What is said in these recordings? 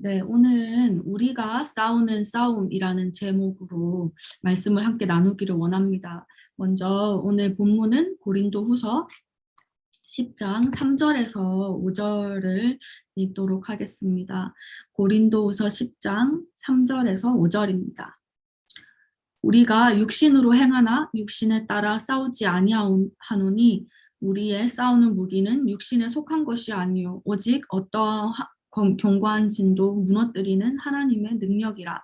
네, 오늘 우리가 싸우는 싸움이라는 제목으로 말씀을 함께 나누기를 원합니다. 먼저 오늘 본문은 고린도 후서 10장 3절에서 5절을 읽도록 하겠습니다. 고린도 후서 10장 3절에서 5절입니다. 우리가 육신으로 행하나 육신에 따라 싸우지 아니하노니 우리의 싸우는 무기는 육신에 속한 것이 아니요 오직 어떠한 견고한 진도 무너뜨리는 하나님의 능력이라.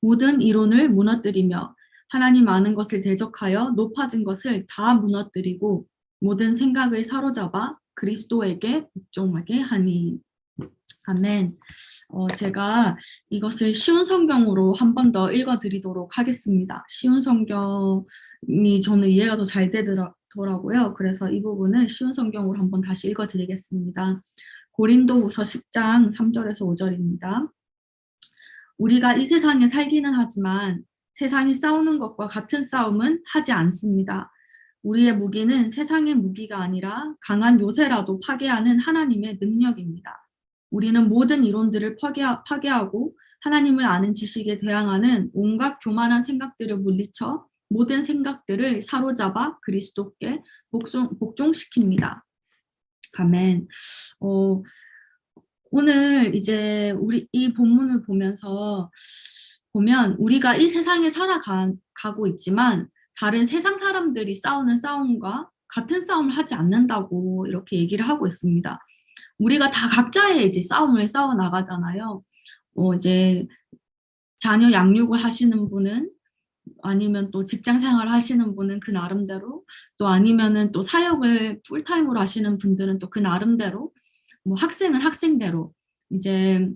모든 이론을 무너뜨리며 하나님 아는 것을 대적하여 높아진 것을 다 무너뜨리고 모든 생각을 사로잡아 그리스도에게 복종하게 하니. 아멘. 어, 제가 이것을 쉬운 성경으로 한 번 더 읽어드리도록 하겠습니다. 쉬운 성경이 저는 이해가 더 잘 되더라고요. 그래서 이 부분을 쉬운 성경으로 한 번 다시 읽어드리겠습니다. 고린도후서 10장 3절에서 5절입니다. 우리가 이 세상에 살기는 하지만 세상이 싸우는 것과 같은 싸움은 하지 않습니다. 우리의 무기는 세상의 무기가 아니라 강한 요새라도 파괴하는 하나님의 능력입니다. 우리는 모든 이론들을 파괴하 고 하나님을 아는 지식에 대항하는 온갖 교만한 생각들을 물리쳐 모든 생각들을 사로잡아 그리스도께 복종, 복종시킵니다. 아멘. 어, 오늘 이제 우리 이 본문을 보면서 보면 우리가 이 세상에 살아가고 있지만 다른 세상 사람들이 싸우는 싸움과 같은 싸움을 하지 않는다고 이렇게 얘기를 하고 있습니다. 우리가 다 각자의 이제 싸움을 싸워 나가잖아요. 어, 이제 자녀 양육을 하시는 분은 아니면 또 직장 생활 하시는 분은 그 나름대로 또 아니면은 또 사역을 풀타임으로 하시는 분들은 또 그 나름대로 뭐 학생은 학생대로 이제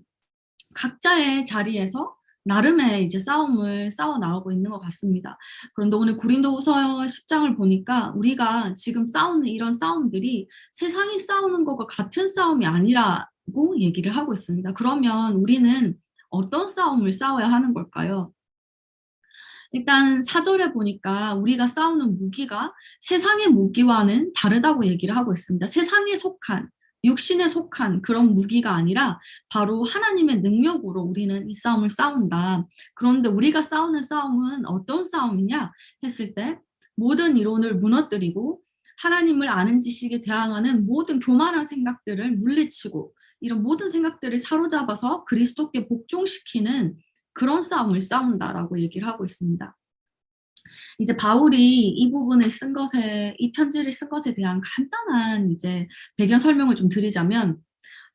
각자의 자리에서 나름의 이제 싸움을 싸워 나오고 있는 것 같습니다. 그런데 오늘 고린도후서 10장을 보니까 우리가 지금 싸우는 이런 싸움들이 세상이 싸우는 것과 같은 싸움이 아니라고 얘기를 하고 있습니다. 그러면 우리는 어떤 싸움을 싸워야 하는 걸까요? 일단 사절에 보니까 우리가 싸우는 무기가 세상의 무기와는 다르다고 얘기를 하고 있습니다. 세상에 속한 육신에 속한 그런 무기가 아니라 바로 하나님의 능력으로 우리는 이 싸움을 싸운다. 그런데 우리가 싸우는 싸움은 어떤 싸움이냐 했을 때 모든 이론을 무너뜨리고 하나님을 아는 지식에 대항하는 모든 교만한 생각들을 물리치고 이런 모든 생각들을 사로잡아서 그리스도께 복종시키는 그런 싸움을 싸운다라고 얘기를 하고 있습니다. 이제 바울이 이 부분을 쓴 것에 이 편지를 쓴 것에 대한 간단한 이제 배경 설명을 좀 드리자면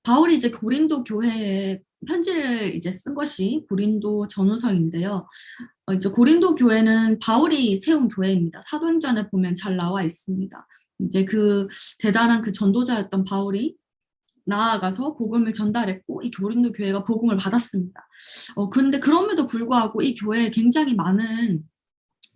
바울이 이제 고린도 교회에 편지를 이제 쓴 것이 고린도 전후서인데요. 어, 이제 고린도 교회는 바울이 세운 교회입니다. 사도행전에 보면 잘 나와 있습니다. 이제 그 대단한 그 전도자였던 바울이 나아가서 복음을 전달했고 이 고린도 교회가 복음을 받았습니다. 어 근데 그럼에도 불구하고 이 교회에 굉장히 많은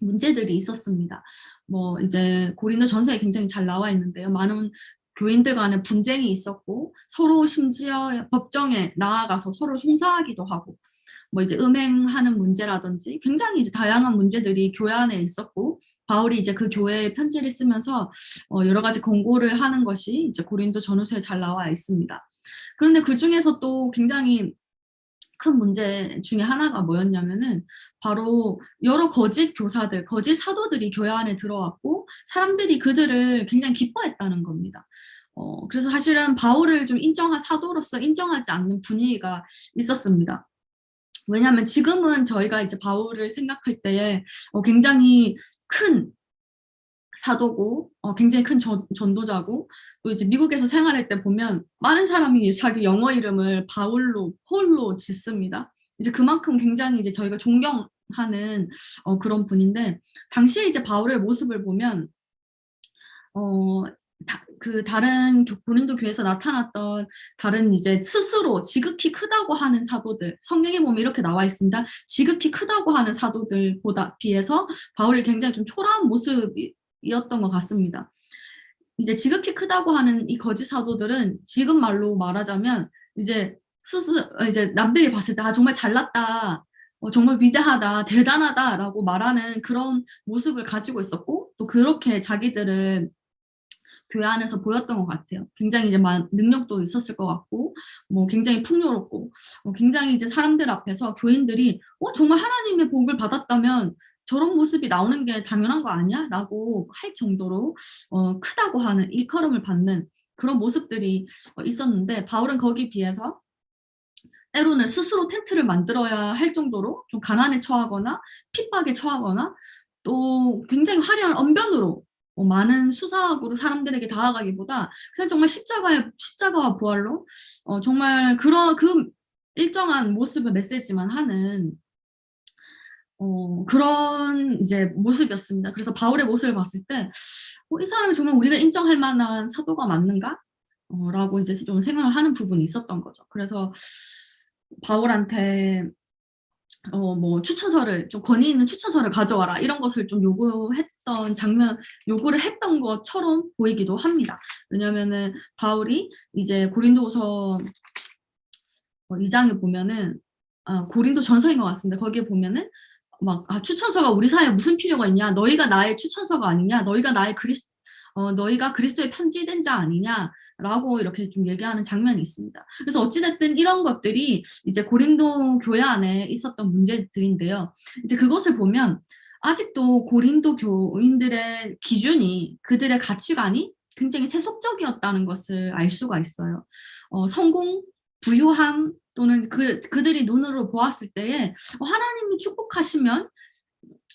문제들이 있었습니다. 뭐 이제 고린도 전서에 굉장히 잘 나와 있는데요. 많은 교인들 간에 분쟁이 있었고 서로 심지어 법정에 나아가서 서로 송사하기도 하고 뭐 이제 음행하는 문제라든지 굉장히 이제 다양한 문제들이 교회 안에 있었고 바울이 이제 그 교회에 편지를 쓰면서 어 여러 가지 권고를 하는 것이 이제 고린도 전후서에 잘 나와 있습니다. 그런데 그 중에서 또 굉장히 큰 문제 중에 하나가 뭐였냐면은 바로 여러 거짓 교사들, 거짓 사도들이 교회 안에 들어왔고 사람들이 그들을 굉장히 기뻐했다는 겁니다. 어, 그래서 사실은 바울을 좀 인정한 사도로서 인정하지 않는 분위기가 있었습니다. 왜냐하면 지금은 저희가 이제 바울을 생각할 때에 어, 굉장히 큰 사도고 어, 굉장히 큰 전, 전도자고 또 이제 미국에서 생활할 때 보면 많은 사람이 자기 영어 이름을 바울로 폴로 짓습니다. 이제 그만큼 굉장히 이제 저희가 존경하는 어, 그런 분인데 당시에 이제 바울의 모습을 보면 어, 다, 그 다른 고린도 교회에서 나타났던 다른 이제 스스로 지극히 크다고 하는 사도들 성경에 보면 이렇게 나와 있습니다. 지극히 크다고 하는 사도들보다 비해서 바울이 굉장히 좀 초라한 모습이었던 것 같습니다. 이제 지극히 크다고 하는 이 거짓 사도들은 지금 말로 말하자면 이제 스스 이제 남들이 봤을 때 아 정말 잘났다. 어, 정말 위대하다, 대단하다라고 말하는 그런 모습을 가지고 있었고 또 그렇게 자기들은 교회 안에서 보였던 것 같아요. 굉장히 이제 만, 능력도 있었을 것 같고, 뭐 굉장히 풍요롭고, 어, 굉장히 이제 사람들 앞에서 교인들이 어 정말 하나님의 복을 받았다면 저런 모습이 나오는 게 당연한 거 아니야? 라고 할 정도로 어, 크다고 하는 일컬음을 받는 그런 모습들이 어, 있었는데 바울은 거기 비해서 때로는 스스로 텐트를 만들어야 할 정도로 좀 가난에 처하거나 핍박에 처하거나 또 굉장히 화려한 언변으로 어, 많은 수사학으로 사람들에게 다가가기보다 그냥 정말 십자가의 십자가와 부활로 어, 정말 그런 그 일정한 모습의 메시지만 하는 어, 그런 이제 모습이었습니다. 그래서 바울의 모습을 봤을 때, 어, 이 사람이 정말 우리가 인정할 만한 사도가 맞는가? 어, 라고 이제 좀 생각을 하는 부분이 있었던 거죠. 그래서 바울한테 어, 뭐 추천서를 좀 권위 있는 추천서를 가져와라 이런 것을 좀 요구했던 장면 요구를 했던 것처럼 보이기도 합니다. 왜냐면은 바울이 이제 고린도서 2장에 보면은 아, 고린도 전서인 것 같습니다. 거기에 보면은 막 아, 추천서가 우리 사회에 무슨 필요가 있냐? 너희가 나의 추천서가 아니냐? 너희가 나의 그리스 어, 너희가 그리스도의 편지된 자 아니냐? 라고 이렇게 좀 얘기하는 장면이 있습니다. 그래서 어찌됐든 이런 것들이 이제 고린도 교회 안에 있었던 문제들인데요. 이제 그것을 보면 아직도 고린도 교인들의 기준이 그들의 가치관이 굉장히 세속적이었다는 것을 알 수가 있어요. 어, 성공, 부유함 또는 그, 그들이 눈으로 보았을 때에 어, 하나님이 축복하시면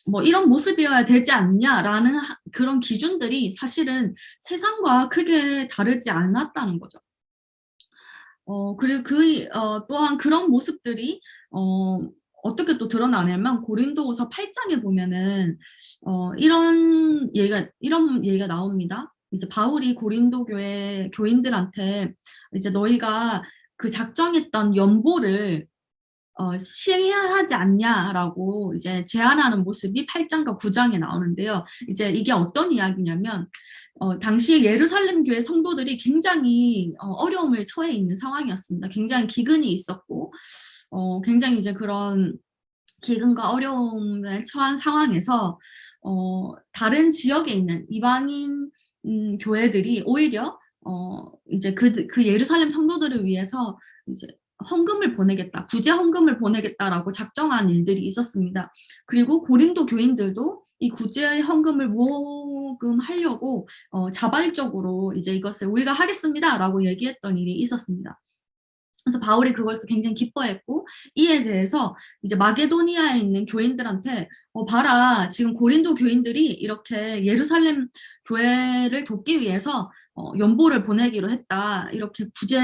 뭐 이런 모습이어야 되지 않냐라는 그런 기준들이 사실은 세상과 크게 다르지 않았다는 거죠. 어, 그리고 그, 어, 또한 그런 모습들이, 어, 어떻게 또 드러나냐면 고린도후서 8장에 보면은 어, 이런 얘기가 이런 얘기가 나옵니다. 이제 바울이 고린도 교회 교인들한테 이제 너희가 그 작정했던 연보를 어, 시행해야 하지 않냐라고 이제 제안하는 모습이 8장과 9장에 나오는데요. 이제 이게 어떤 이야기냐면 어, 당시 예루살렘 교회 성도들이 굉장히 어, 어려움을 처해 있는 상황이었습니다. 굉장히 기근이 있었고 어, 굉장히 이제 그런 기근과 어려움에 처한 상황에서 어, 다른 지역에 있는 이방인 음, 교회들이 오히려 어, 이제 그, 그 예루살렘 성도들을 위해서 이제 헌금을 보내겠다, 구제 헌금을 보내겠다라고 작정한 일들이 있었습니다. 그리고 고린도 교인들도 이 구제 헌금을 모금하려고 어, 자발적으로 이제 이것을 우리가 하겠습니다라고 얘기했던 일이 있었습니다. 그래서 바울이 그걸 굉장히 기뻐했고 이에 대해서 이제 마게도니아에 있는 교인들한테 어 봐라 지금 고린도 교인들이 이렇게 예루살렘 교회를 돕기 위해서 어 연보를 보내기로 했다 이렇게 구제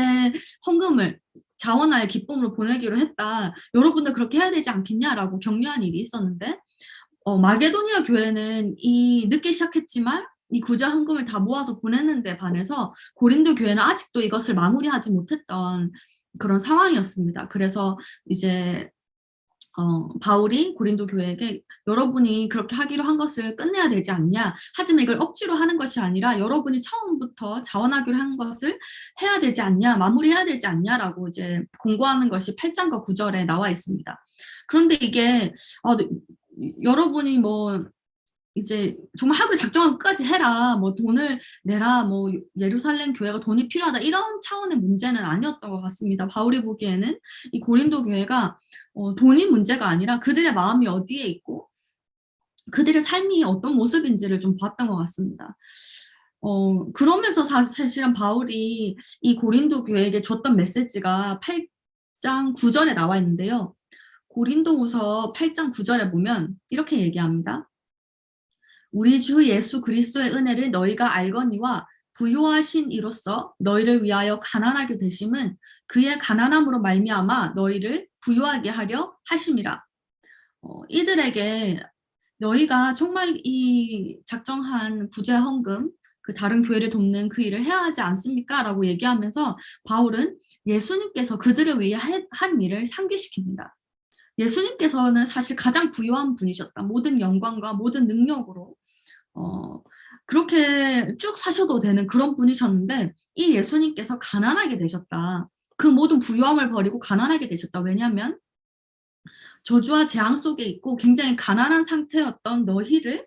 헌금을 자원하의 기쁨으로 보내기로 했다. 여러분들 그렇게 해야 되지 않겠냐라고 격려한 일이 있었는데 어, 마게도니아 교회는 이 늦게 시작했지만 이 구제 헌금을 다 모아서 보냈는데 반해서 고린도 교회는 아직도 이것을 마무리하지 못했던 그런 상황이었습니다. 그래서 이제 어, 바울이 고린도 교회에게 여러분이 그렇게 하기로 한 것을 끝내야 되지 않냐. 하지만 이걸 억지로 하는 것이 아니라 여러분이 처음부터 자원하기로 한 것을 해야 되지 않냐, 마무리해야 되지 않냐라고 이제 공고하는 것이 8장과 9절에 나와 있습니다. 그런데 이게 어, 여러분이 뭐 이제 정말 학을 작정하고 끝까지 해라, 뭐 돈을 내라, 뭐 예루살렘 교회가 돈이 필요하다 이런 차원의 문제는 아니었던 것 같습니다. 바울이 보기에는 이 고린도 교회가 어, 돈이 문제가 아니라 그들의 마음이 어디에 있고 그들의 삶이 어떤 모습인지를 좀 봤던 것 같습니다. 어, 그러면서 사실은 바울이 이 고린도 교회에게 줬던 메시지가 8장 9절에 나와 있는데요. 고린도후서 8장 9절에 보면 이렇게 얘기합니다. 우리 주 예수 그리스도의 은혜를 너희가 알거니와 부요하신 이로써 너희를 위하여 가난하게 되심은 그의 가난함으로 말미암아 너희를 부요하게 하려 하심이라. 어, 이들에게 너희가 정말 이 작정한 구제 헌금 그 다른 교회를 돕는 그 일을 해야 하지 않습니까? 라고 얘기하면서 바울은 예수님께서 그들을 위해 한 일을 상기시킵니다. 예수님께서는 사실 가장 부유한 분이셨다. 모든 영광과 모든 능력으로 어, 그렇게 쭉 사셔도 되는 그런 분이셨는데 이 예수님께서 가난하게 되셨다. 그 모든 부유함을 버리고 가난하게 되셨다. 왜냐하면 저주와 재앙 속에 있고 굉장히 가난한 상태였던 너희를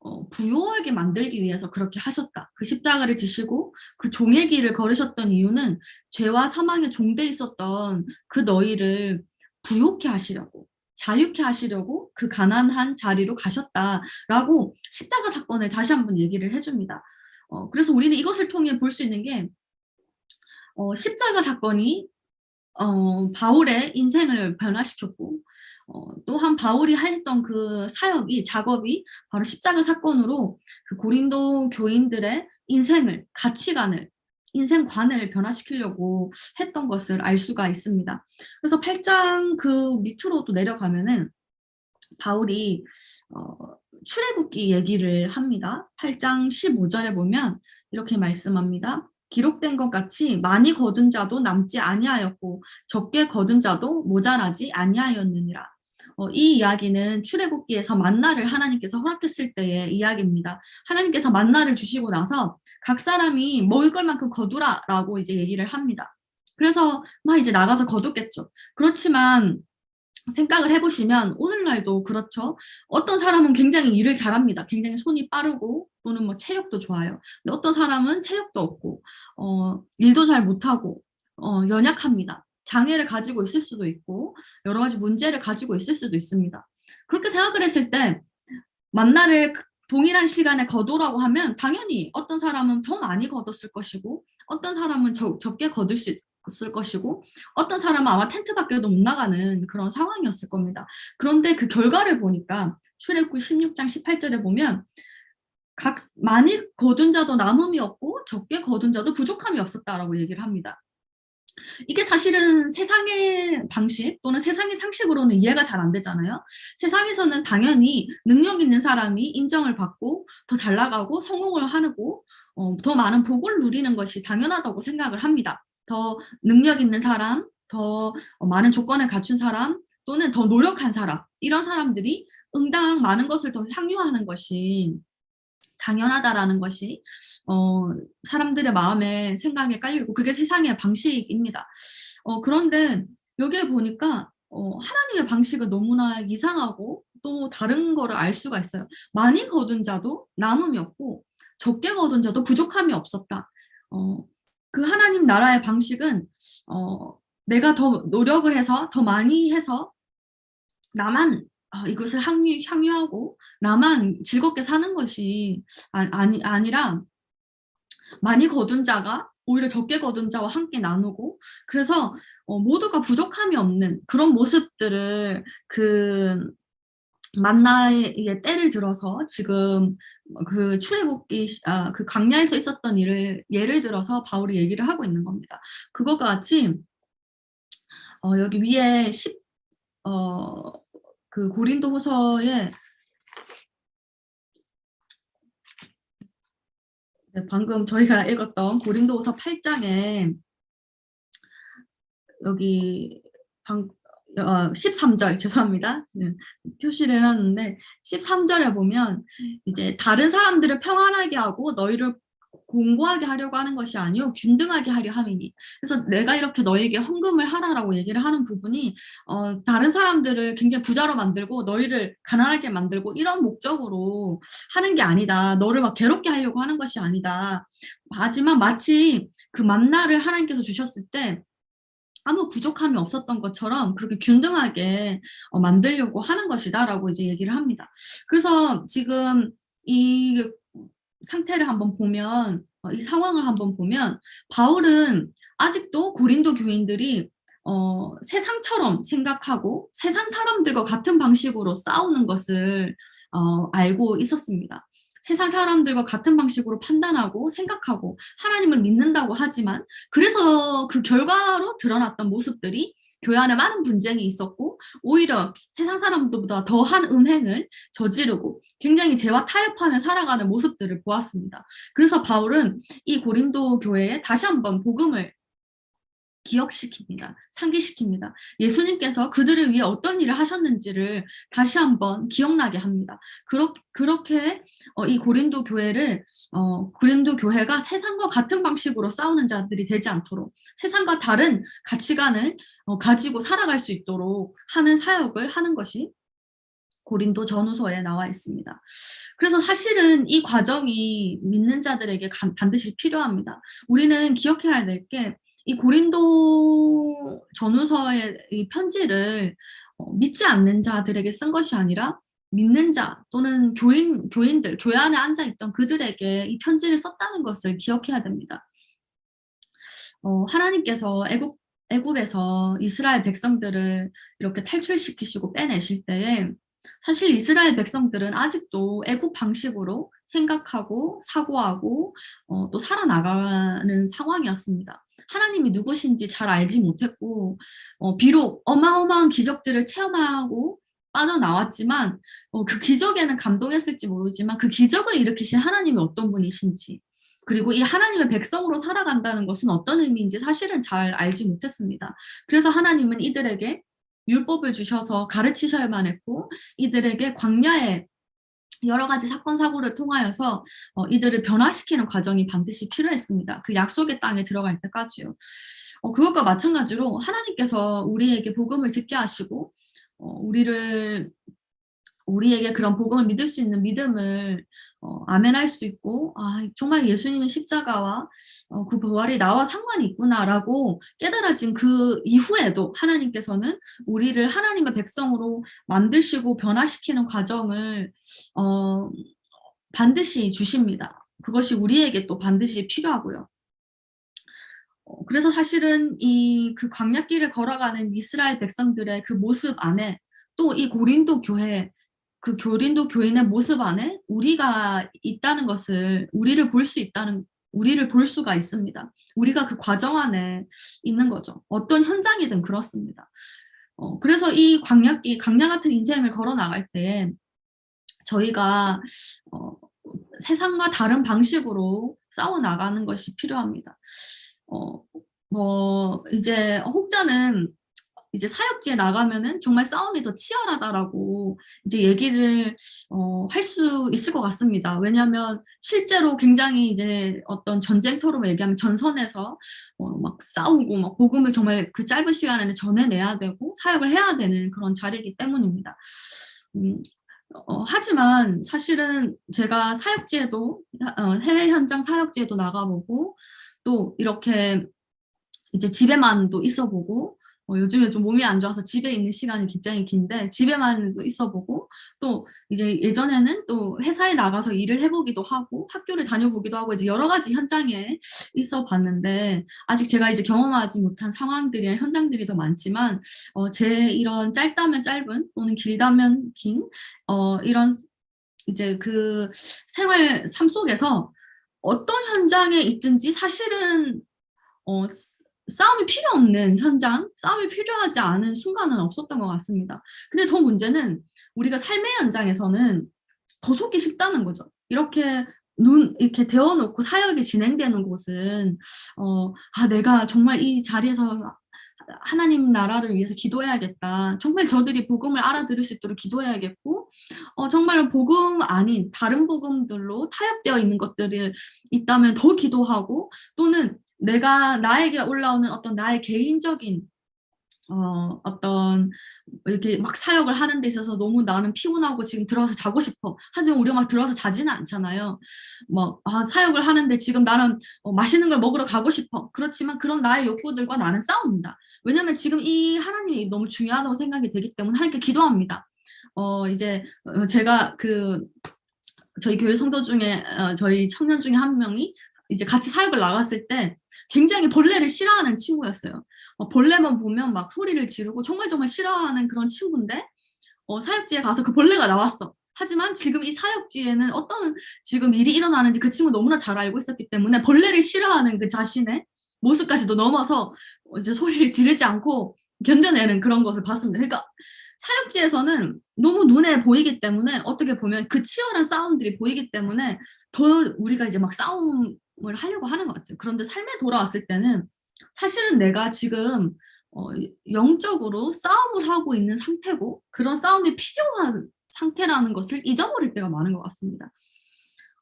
어, 부요하게 만들기 위해서 그렇게 하셨다. 그 십자가를 지시고 그 종의 길을 걸으셨던 이유는 죄와 사망에 종돼 있었던 그 너희를 부요케 하시려고 자유케 하시려고 그 가난한 자리로 가셨다라고 십자가 사건을 다시 한번 얘기를 해줍니다. 어, 그래서 우리는 이것을 통해 볼 수 있는 게 어, 십자가 사건이 어, 바울의 인생을 변화시켰고 어, 또한 바울이 했던 그 사역이 작업이 바로 십자가 사건으로 그 고린도 교인들의 인생을 가치관을 인생관을 변화시키려고 했던 것을 알 수가 있습니다. 그래서 8장 그 밑으로도 내려가면은 바울이 어, 출애굽기 얘기를 합니다. 8장 15절에 보면 이렇게 말씀합니다. 기록된 것 같이 많이 거둔 자도 남지 아니하였고 적게 거둔 자도 모자라지 아니하였느니라. 어, 이 이야기는 출애굽기에서 만나를 하나님께서 허락했을 때의 이야기입니다. 하나님께서 만나를 주시고 나서 각 사람이 먹을 걸 만큼 거두라라고 이제 얘기를 합니다. 그래서 막 이제 나가서 거뒀겠죠. 그렇지만 생각을 해보시면 오늘날도 그렇죠. 어떤 사람은 굉장히 일을 잘합니다. 굉장히 손이 빠르고 또는 뭐 체력도 좋아요. 근데 어떤 사람은 체력도 없고 어, 일도 잘 못하고 어, 연약합니다. 장애를 가지고 있을 수도 있고 여러 가지 문제를 가지고 있을 수도 있습니다. 그렇게 생각을 했을 때 만나를 동일한 시간에 거두라고 하면 당연히 어떤 사람은 더 많이 거뒀을 것이고 어떤 사람은 적, 적게 거둘 수 있을 것이고 어떤 사람은 아마 텐트 밖에도 못 나가는 그런 상황이었을 겁니다. 그런데 그 결과를 보니까 출애굽 16장 18절에 보면 각 많이 거둔 자도 남음이 없고 적게 거둔 자도 부족함이 없었다라고 얘기를 합니다. 이게 사실은 세상의 방식 또는 세상의 상식으로는 이해가 잘 안 되잖아요. 세상에서는 당연히 능력 있는 사람이 인정을 받고 더 잘 나가고 성공을 하고 어, 더 많은 복을 누리는 것이 당연하다고 생각을 합니다. 더 능력 있는 사람, 더 많은 조건을 갖춘 사람 또는 더 노력한 사람 이런 사람들이 응당 많은 것을 더 향유하는 것이 당연하다라는 것이 어, 사람들의 마음에 생각에 깔리고 그게 세상의 방식입니다. 어, 그런데 여기에 보니까 어, 하나님의 방식은 너무나 이상하고 또 다른 거를 알 수가 있어요. 많이 거둔 자도 남음이 없고 적게 거둔 자도 부족함이 없었다. 어, 그 하나님 나라의 방식은 어, 내가 더 노력을 해서 더 많이 해서 나만 아, 이것을 향유, 향유하고 나만 즐겁게 사는 것이 아, 아니, 아니라 많이 거둔 자가 오히려 적게 거둔 자와 함께 나누고 그래서 어, 모두가 부족함이 없는 그런 모습들을 그 만나의 때를 들어서 지금 그 출애굽기 아, 그 강야에서 있었던 일을 예를 들어서 바울이 얘기를 하고 있는 겁니다. 그것과 같이 어, 여기 위에 10, 어, 그 고린도후서에 네, 방금 저희가 읽었던 고린도후서 8장에 여기 방, 어, 13절 죄송합니다. 네, 표시를 해놨는데 13절에 보면 이제 다른 사람들을 평안하게 하고 너희를 공고하게 하려고 하는 것이 아니요 균등하게 하려 함이니. 그래서 내가 이렇게 너에게 헌금을 하라라고 얘기를 하는 부분이 어, 다른 사람들을 굉장히 부자로 만들고 너희를 가난하게 만들고 이런 목적으로 하는 게 아니다. 너를 막 괴롭게 하려고 하는 것이 아니다. 하지만 마치 그 만나를 하나님께서 주셨을 때 아무 부족함이 없었던 것처럼 그렇게 균등하게 어, 만들려고 하는 것이다라고 이제 얘기를 합니다. 그래서 지금 이 상태를 한번 보면 어, 이 상황을 한번 보면 바울은 아직도 고린도 교인들이 어, 세상처럼 생각하고 세상 사람들과 같은 방식으로 싸우는 것을 어, 알고 있었습니다. 세상 사람들과 같은 방식으로 판단하고 생각하고 하나님을 믿는다고 하지만 그래서 그 결과로 드러났던 모습들이 교회 안에 많은 분쟁이 있었고 오히려 세상 사람들보다 더한 음행을 저지르고 굉장히 죄와 타협하며 살아가는 모습들을 보았습니다. 그래서 바울은 이 고린도 교회에 다시 한번 복음을 기억시킵니다. 상기시킵니다. 예수님께서 그들을 위해 어떤 일을 하셨는지를 다시 한번 기억나게 합니다. 그렇, 그렇게 어, 이 고린도 교회를 어, 고린도 교회가 세상과 같은 방식으로 싸우는 자들이 되지 않도록 세상과 다른 가치관을 어, 가지고 살아갈 수 있도록 하는 사역을 하는 것이 고린도 전후서에 나와 있습니다. 그래서 사실은 이 과정이 믿는 자들에게 간- 반드시 필요합니다. 우리는 기억해야 될 게 이 고린도 전후서의 이 편지를 어, 믿지 않는 자들에게 쓴 것이 아니라 믿는 자 또는 교인 교인들 교회 안에 앉아 있던 그들에게 이 편지를 썼다는 것을 기억해야 됩니다. 어, 하나님께서 애국 애국에서 이스라엘 백성들을 이렇게 탈출시키시고 빼내실 때에 사실 이스라엘 백성들은 아직도 애국 방식으로 생각하고 사고하고 어, 또 살아나가는 상황이었습니다. 하나님이 누구신지 잘 알지 못했고 어, 비록 어마어마한 기적들을 체험하고 빠져나왔지만 어, 그 기적에는 감동했을지 모르지만 그 기적을 일으키신 하나님이 어떤 분이신지 그리고 이 하나님의 백성으로 살아간다는 것은 어떤 의미인지 사실은 잘 알지 못했습니다. 그래서 하나님은 이들에게 율법을 주셔서 가르치셔야만 했고 이들에게 광야에 여러 가지 사건 사고를 통하여서 어, 이들을 변화시키는 과정이 반드시 필요했습니다. 그 약속의 땅에 들어갈 때까지요. 어, 그것과 마찬가지로 하나님께서 우리에게 복음을 듣게 하시고 어, 우리를 우리에게 그런 복음을 믿을 수 있는 믿음을 어, 아멘할 수 있고 아 정말 예수님의 십자가와 어, 그 부활이 나와 상관이 있구나라고 깨달아진 그 이후에도 하나님께서는 우리를 하나님의 백성으로 만드시고 변화시키는 과정을 어, 반드시 주십니다. 그것이 우리에게 또 반드시 필요하고요. 어, 그래서 사실은 이 그 광야길을 걸어가는 이스라엘 백성들의 그 모습 안에 또 이 고린도 교회 그 고린도 교인의 모습 안에 우리가 있다는 것을 우리를 볼 수 있다는 우리를 볼 수가 있습니다. 우리가 그 과정 안에 있는 거죠. 어떤 현장이든 그렇습니다. 어, 그래서 이 광야길 광야 같은 인생을 걸어 나갈 때 저희가 어, 세상과 다른 방식으로 싸워 나가는 것이 필요합니다. 어, 뭐 이제 혹자는 이제 사역지에 나가면은 정말 싸움이 더 치열하다라고 이제 얘기를 어, 할 수 있을 것 같습니다. 왜냐하면 실제로 굉장히 이제 어떤 전쟁터로 얘기하면 전선에서 어, 막 싸우고 막 복음을 정말 그 짧은 시간에 전해내야 되고 사역을 해야 되는 그런 자리이기 때문입니다. 음, 어, 하지만 사실은 제가 사역지에도 어, 해외 현장 사역지에도 나가보고 또 이렇게 이제 집에만도 있어보고 어, 요즘에 좀 몸이 안 좋아서 집에 있는 시간이 굉장히 긴데 집에만 있어보고 또 이제 예전에는 또 회사에 나가서 일을 해보기도 하고 학교를 다녀보기도 하고 이제 여러 가지 현장에 있어 봤는데 아직 제가 이제 경험하지 못한 상황들이 현장들이 더 많지만 어, 제 이런 짧다면 짧은 또는 길다면 긴 어, 이런 이제 그 생활 삶 속에서 어떤 현장에 있든지 사실은 어, 싸움이 필요 없는 현장, 싸움이 필요하지 않은 순간은 없었던 것 같습니다. 근데 더 문제는 우리가 삶의 현장에서는 더 속기 쉽다는 거죠. 이렇게 눈 이렇게 데워놓고 사역이 진행되는 곳은 어, 아 내가 정말 이 자리에서 하나님 나라를 위해서 기도해야겠다. 정말 저들이 복음을 알아들을 수 있도록 기도해야겠고, 어, 정말 복음 아닌 다른 복음들로 타협되어 있는 것들이 있다면 더 기도하고, 또는 내가 나에게 올라오는 어떤 나의 개인적인 어, 어떤 이렇게 막 사역을 하는 데 있어서 너무 나는 피곤하고 지금 들어서 자고 싶어. 하지만 우리가 막 들어서 자지는 않잖아요. 뭐 아, 사역을 하는데 지금 나는 어, 맛있는 걸 먹으러 가고 싶어. 그렇지만 그런 나의 욕구들과 나는 싸웁니다. 왜냐면 지금 이 하나님이 너무 중요하다고 생각이 되기 때문에 하나님께 기도합니다. 어, 이제 어, 제가 그 저희 교회 성도 중에 어, 저희 청년 중에 한 명이 이제 같이 사역을 나갔을 때 굉장히 벌레를 싫어하는 친구였어요. 어, 벌레만 보면 막 소리를 지르고 정말 정말 싫어하는 그런 친구인데 어, 사역지에 가서 그 벌레가 나왔어. 하지만 지금 이 사역지에는 어떤 지금 일이 일어나는지 그 친구 너무나 잘 알고 있었기 때문에 벌레를 싫어하는 그 자신의 모습까지도 넘어서 이제 소리를 지르지 않고 견뎌내는 그런 것을 봤습니다. 그러니까 사역지에서는 너무 눈에 보이기 때문에 어떻게 보면 그 치열한 싸움들이 보이기 때문에 더 우리가 이제 막 싸움 을 하려고 하는 것 같아요. 그런데 삶에 돌아왔을 때는 사실은 내가 지금 어, 영적으로 싸움을 하고 있는 상태고 그런 싸움이 필요한 상태라는 것을 잊어버릴 때가 많은 것 같습니다.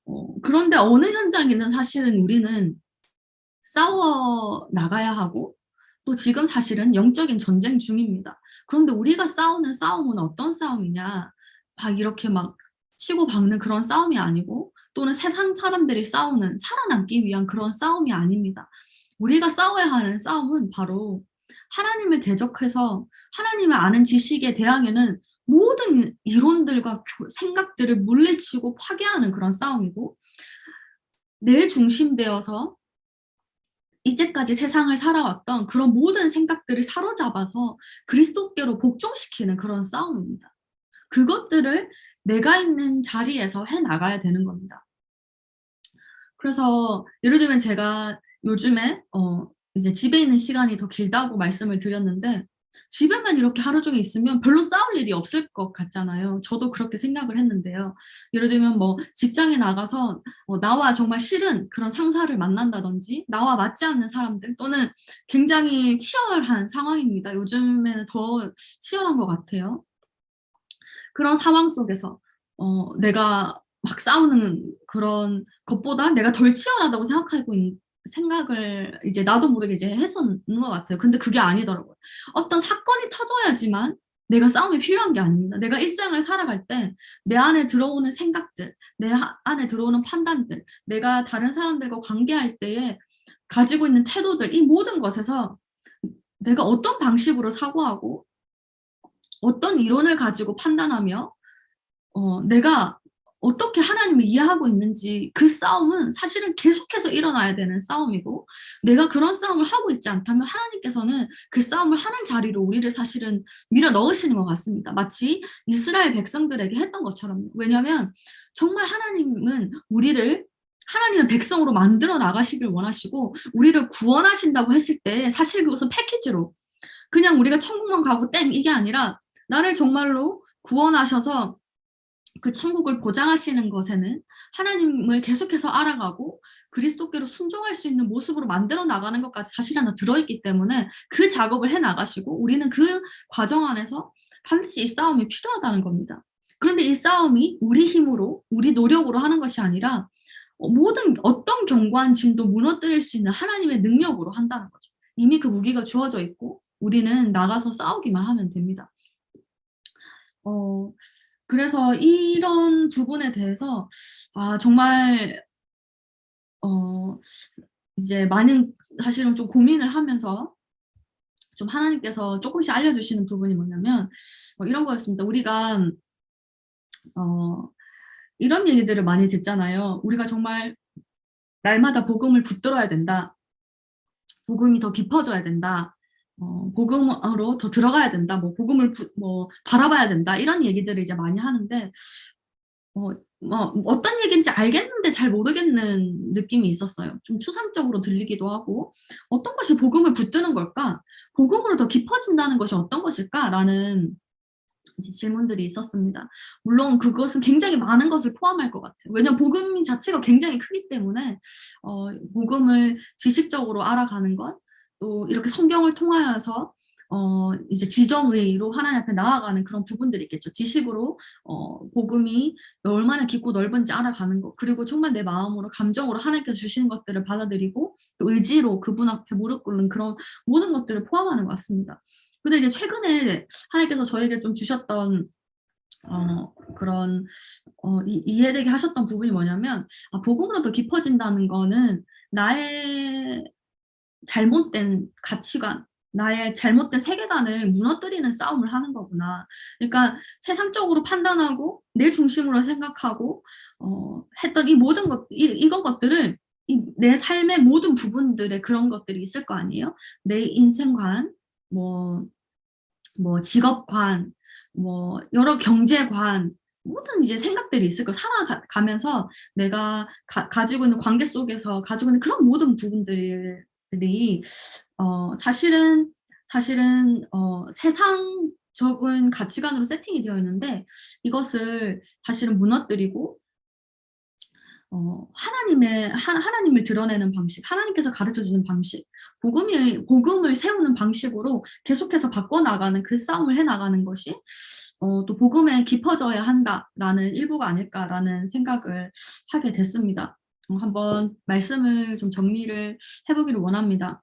어, 그런데 어느 현장에는 사실은 우리는 싸워 나가야 하고 또 지금 사실은 영적인 전쟁 중입니다. 그런데 우리가 싸우는 싸움은 어떤 싸움이냐? 막 이렇게 막 치고 박는 그런 싸움이 아니고 또는 세상 사람들이 싸우는 살아남기 위한 그런 싸움이 아닙니다. 우리가 싸워야 하는 싸움은 바로 하나님을 대적해서 하나님을 아는 지식에 대항에는 모든 이론들과 생각들을 물리치고 파괴하는 그런 싸움이고 내 중심되어서 이제까지 세상을 살아왔던 그런 모든 생각들을 사로잡아서 그리스도께로 복종시키는 그런 싸움입니다. 그것들을 내가 있는 자리에서 해 나가야 되는 겁니다. 그래서 예를 들면 제가 요즘에 어 이제 집에 있는 시간이 더 길다고 말씀을 드렸는데 집에만 이렇게 하루 종일 있으면 별로 싸울 일이 없을 것 같잖아요. 저도 그렇게 생각을 했는데요. 예를 들면 뭐 직장에 나가서 어 나와 정말 싫은 그런 상사를 만난다든지 나와 맞지 않는 사람들 또는 굉장히 치열한 상황입니다. 요즘에는 더 치열한 것 같아요. 그런 상황 속에서 어 내가 막 싸우는 그런 것보다 내가 덜 치열하다고 생각하고 있 생각을 이제 나도 모르게 이제 했었는 것 같아요. 근데 그게 아니더라고요. 어떤 사건이 터져야지만 내가 싸움이 필요한 게 아닙니다. 내가 일상을 살아갈 때 내 안에 들어오는 생각들, 내 안에 들어오는 판단들, 내가 다른 사람들과 관계할 때에 가지고 있는 태도들 이 모든 것에서 내가 어떤 방식으로 사고하고 어떤 이론을 가지고 판단하며 어 내가 어떻게 하나님을 이해하고 있는지 그 싸움은 사실은 계속해서 일어나야 되는 싸움이고 내가 그런 싸움을 하고 있지 않다면 하나님께서는 그 싸움을 하는 자리로 우리를 사실은 밀어 넣으시는 것 같습니다. 마치 이스라엘 백성들에게 했던 것처럼 왜냐하면 정말 하나님은 우리를 하나님의 백성으로 만들어 나가시길 원하시고 우리를 구원하신다고 했을 때 사실 그것은 패키지로 그냥 우리가 천국만 가고 땡 이게 아니라 나를 정말로 구원하셔서 그 천국을 보장하시는 것에는 하나님을 계속해서 알아가고 그리스도께로 순종할 수 있는 모습으로 만들어 나가는 것까지 사실 하나 들어있기 때문에 그 작업을 해 나가시고 우리는 그 과정 안에서 반드시 이 싸움이 필요하다는 겁니다. 그런데 이 싸움이 우리 힘으로 우리 노력으로 하는 것이 아니라 어, 모든 어떤 견고한 진도 무너뜨릴 수 있는 하나님의 능력으로 한다는 거죠. 이미 그 무기가 주어져 있고 우리는 나가서 싸우기만 하면 됩니다. 어, 그래서 이런 부분에 대해서 아 정말 어 이제 많은 사실은 좀 고민을 하면서 좀 하나님께서 조금씩 알려주시는 부분이 뭐냐면 어 이런 거였습니다. 우리가 어 이런 얘기들을 많이 듣잖아요. 우리가 정말 날마다 복음을 붙들어야 된다. 복음이 더 깊어져야 된다. 어, 복음으로 더 들어가야 된다, 뭐 복음을 부, 뭐 바라봐야 된다 이런 얘기들을 이제 많이 하는데 어, 뭐 어떤 얘기인지 알겠는데 잘 모르겠는 느낌이 있었어요. 좀 추상적으로 들리기도 하고 어떤 것이 복음을 붙드는 걸까? 복음으로 더 깊어진다는 것이 어떤 것일까라는 질문들이 있었습니다. 물론 그것은 굉장히 많은 것을 포함할 것 같아요. 왜냐하면 복음 자체가 굉장히 크기 때문에 어, 복음을 지식적으로 알아가는 것, 또 이렇게 성경을 통하여서 어 이제 지정의로 하나님 앞에 나아가는 그런 부분들이 있겠죠. 지식으로 어 복음이 얼마나 깊고 넓은지 알아가는 것 그리고 정말 내 마음으로 감정으로 하나님께서 주시는 것들을 받아들이고 또 의지로 그분 앞에 무릎 꿇는 그런 모든 것들을 포함하는 것 같습니다. 근데 이제 최근에 하나님께서 저에게 좀 주셨던 어, 그런 어, 이, 이해되게 하셨던 부분이 뭐냐면 아, 복음으로 더 깊어진다는 거는 나의 잘못된 가치관, 나의 잘못된 세계관을 무너뜨리는 싸움을 하는 거구나. 그러니까 세상적으로 판단하고 내 중심으로 생각하고 어, 했던 이 모든 것, 이, 이런 것들을 이, 내 삶의 모든 부분들에 그런 것들이 있을 거 아니에요? 내 인생관, 뭐, 뭐 직업관, 뭐 여러 경제관, 모든 이제 생각들이 있을 거 살아가면서 내가 가, 가지고 있는 관계 속에서 가지고 있는 그런 모든 부분들 리 어, 사실은 사실은 어, 세상적인 가치관으로 세팅이 되어 있는데 이것을 사실은 무너뜨리고 어, 하나님의 하, 하나님을 드러내는 방식, 하나님께서 가르쳐 주는 방식, 복음이 복음을 세우는 방식으로 계속해서 바꿔 나가는 그 싸움을 해 나가는 것이 어, 또 복음에 깊어져야 한다라는 일부가 아닐까라는 생각을 하게 됐습니다. 어, 한번 말씀을 좀 정리를 해보기를 원합니다.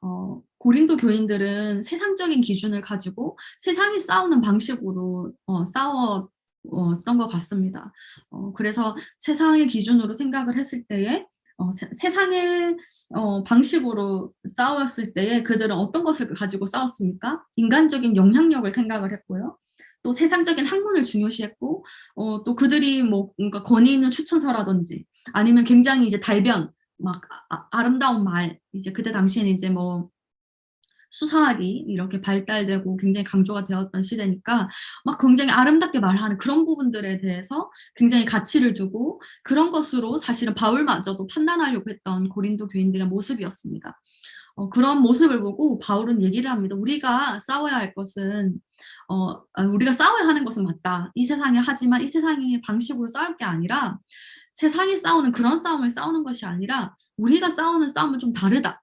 어, 고린도 교인들은 세상적인 기준을 가지고 세상이 싸우는 방식으로 어, 싸웠던 것 같습니다. 어, 그래서 세상의 기준으로 생각을 했을 때에 어, 세, 세상의 어, 방식으로 싸웠을 때에 그들은 어떤 것을 가지고 싸웠습니까? 인간적인 영향력을 생각을 했고요. 또 세상적인 학문을 중요시했고 어, 또 그들이 뭐 뭔가 권위 있는 추천서라든지 아니면 굉장히 이제 달변 막 아, 아름다운 말 이제 그때 당시에는 이제 뭐 수사학이 이렇게 발달되고 굉장히 강조가 되었던 시대니까 막 굉장히 아름답게 말하는 그런 부분들에 대해서 굉장히 가치를 두고 그런 것으로 사실은 바울마저도 판단하려고 했던 고린도 교인들의 모습이었습니다. 어, 그런 모습을 보고 바울은 얘기를 합니다. 우리가 싸워야 할 것은 어, 아, 우리가 싸워야 하는 것은 맞다. 이 세상에 하지만 이 세상의 방식으로 싸울 게 아니라 세상이 싸우는 그런 싸움을 싸우는 것이 아니라 우리가 싸우는 싸움은 좀 다르다.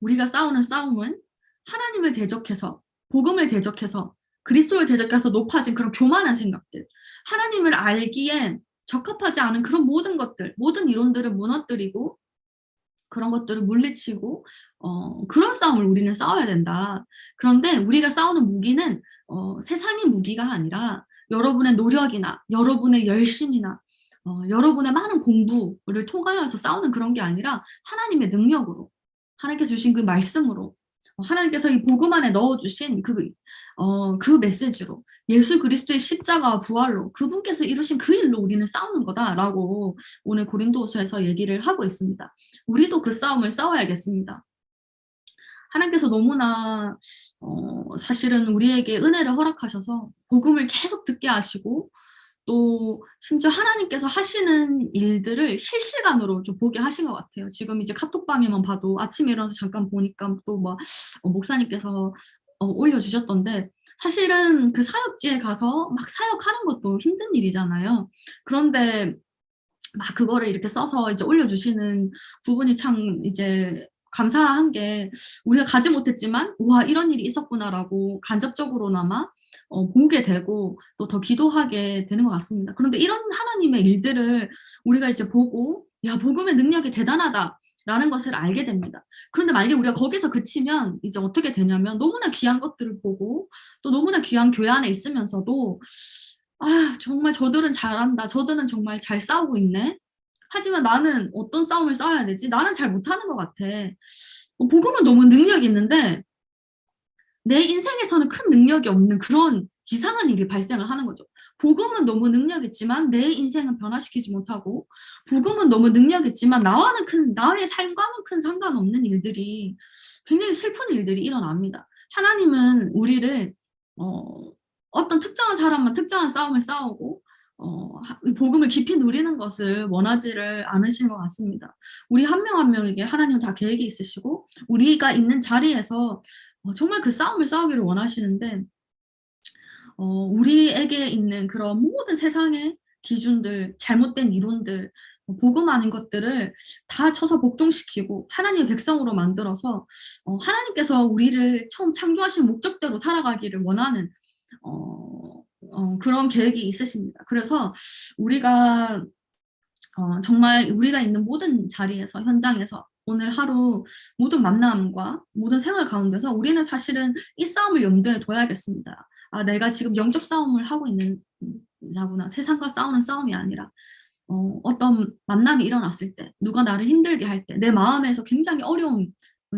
우리가 싸우는 싸움은 하나님을 대적해서 복음을 대적해서 그리스도를 대적해서 높아진 그런 교만한 생각들 하나님을 알기에 적합하지 않은 그런 모든 것들 모든 이론들을 무너뜨리고 그런 것들을 물리치고 어, 그런 싸움을 우리는 싸워야 된다. 그런데 우리가 싸우는 무기는 어, 세상의 무기가 아니라 여러분의 노력이나 여러분의 열심이나 어, 여러분의 많은 공부를 통하여서 싸우는 그런 게 아니라 하나님의 능력으로 하나님께서 주신 그 말씀으로 하나님께서 이 복음 안에 넣어주신 그, 어, 그 메시지로 예수 그리스도의 십자가와 부활로 그분께서 이루신 그 일로 우리는 싸우는 거다라고 오늘 고린도서에서 얘기를 하고 있습니다. 우리도 그 싸움을 싸워야겠습니다. 하나님께서 너무나 어, 사실은 우리에게 은혜를 허락하셔서 복음을 계속 듣게 하시고 또 심지어 하나님께서 하시는 일들을 실시간으로 좀 보게 하신 것 같아요. 지금 이제 카톡방에만 봐도 아침에 일어나서 잠깐 보니까 또뭐 어, 목사님께서 어, 올려주셨던데 사실은 그 사역지에 가서 막 사역하는 것도 힘든 일이잖아요. 그런데 막 그거를 이렇게 써서 이제 올려주시는 부분이 참 이제 감사한 게 우리가 가지 못했지만 와 이런 일이 있었구나라고 간접적으로나마 어, 보게 되고 또 더 기도하게 되는 것 같습니다. 그런데 이런 하나님의 일들을 우리가 이제 보고 야 복음의 능력이 대단하다. 라는 것을 알게 됩니다. 그런데 만약에 우리가 거기서 그치면 이제 어떻게 되냐면 너무나 귀한 것들을 보고 또 너무나 귀한 교회 안에 있으면서도 아 정말 저들은 잘한다. 저들은 정말 잘 싸우고 있네. 하지만 나는 어떤 싸움을 싸워야 되지? 나는 잘 못하는 것 같아. 뭐 복음은 너무 능력이 있는데 내 인생에서는 큰 능력이 없는 그런 이상한 일이 발생을 하는 거죠. 복음은 너무 능력 있지만 내 인생은 변화시키지 못하고 복음은 너무 능력 있지만 나와는 큰 나의 삶과는 큰 상관없는 일들이 굉장히 슬픈 일들이 일어납니다. 하나님은 우리를 어, 어떤 특정한 사람만 특정한 싸움을 싸우고 어, 복음을 깊이 누리는 것을 원하지를 않으시는 것 같습니다. 우리 한 명한 명에게 하나님 다 계획이 있으시고 우리가 있는 자리에서 어, 정말 그 싸움을 싸우기를 원하시는데 어, 우리에게 있는 그런 모든 세상의 기준들, 잘못된 이론들, 뭐 복음 아닌 것들을 다 쳐서 복종시키고 하나님의 백성으로 만들어서 어, 하나님께서 우리를 처음 창조하신 목적대로 살아가기를 원하는 어, 어, 그런 계획이 있으십니다. 그래서 우리가 어, 정말 우리가 있는 모든 자리에서 현장에서 오늘 하루 모든 만남과 모든 생활 가운데서 우리는 사실은 이 싸움을 염두에 둬야겠습니다. 아, 내가 지금 영적 싸움을 하고 있는 자구나. 세상과 싸우는 싸움이 아니라 어, 어떤 만남이 일어났을 때, 누가 나를 힘들게 할 때, 내 마음에서 굉장히 어려운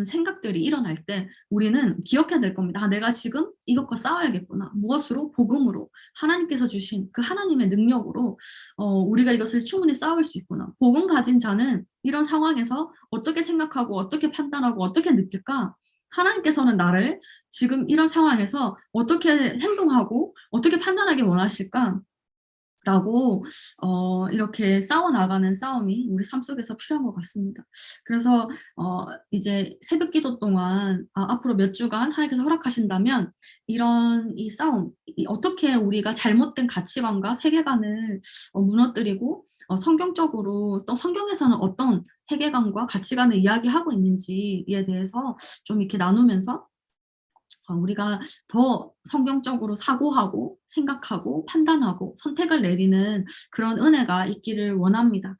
생각들이 일어날 때 우리는 기억해야 될 겁니다. 아, 내가 지금 이것과 싸워야겠구나. 무엇으로? 복음으로. 하나님께서 주신 그 하나님의 능력으로 어, 우리가 이것을 충분히 싸울 수 있구나. 복음 가진 자는 이런 상황에서 어떻게 생각하고 어떻게 판단하고 어떻게 느낄까? 하나님께서는 나를 지금 이런 상황에서 어떻게 행동하고 어떻게 판단하기 원하실까? 라고 어, 이렇게 싸워나가는 싸움이 우리 삶 속에서 필요한 것 같습니다. 그래서 어, 이제 새벽 기도 동안 아, 앞으로 몇 주간 하나님께서 허락하신다면 이런 이 싸움 이, 어떻게 우리가 잘못된 가치관과 세계관을 어, 무너뜨리고 어, 성경적으로 또 성경에서는 어떤 세계관과 가치관을 이야기하고 있는지에 대해서 좀 이렇게 나누면서 어, 우리가 더 성경적으로 사고하고 생각하고 판단하고 선택을 내리는 그런 은혜가 있기를 원합니다.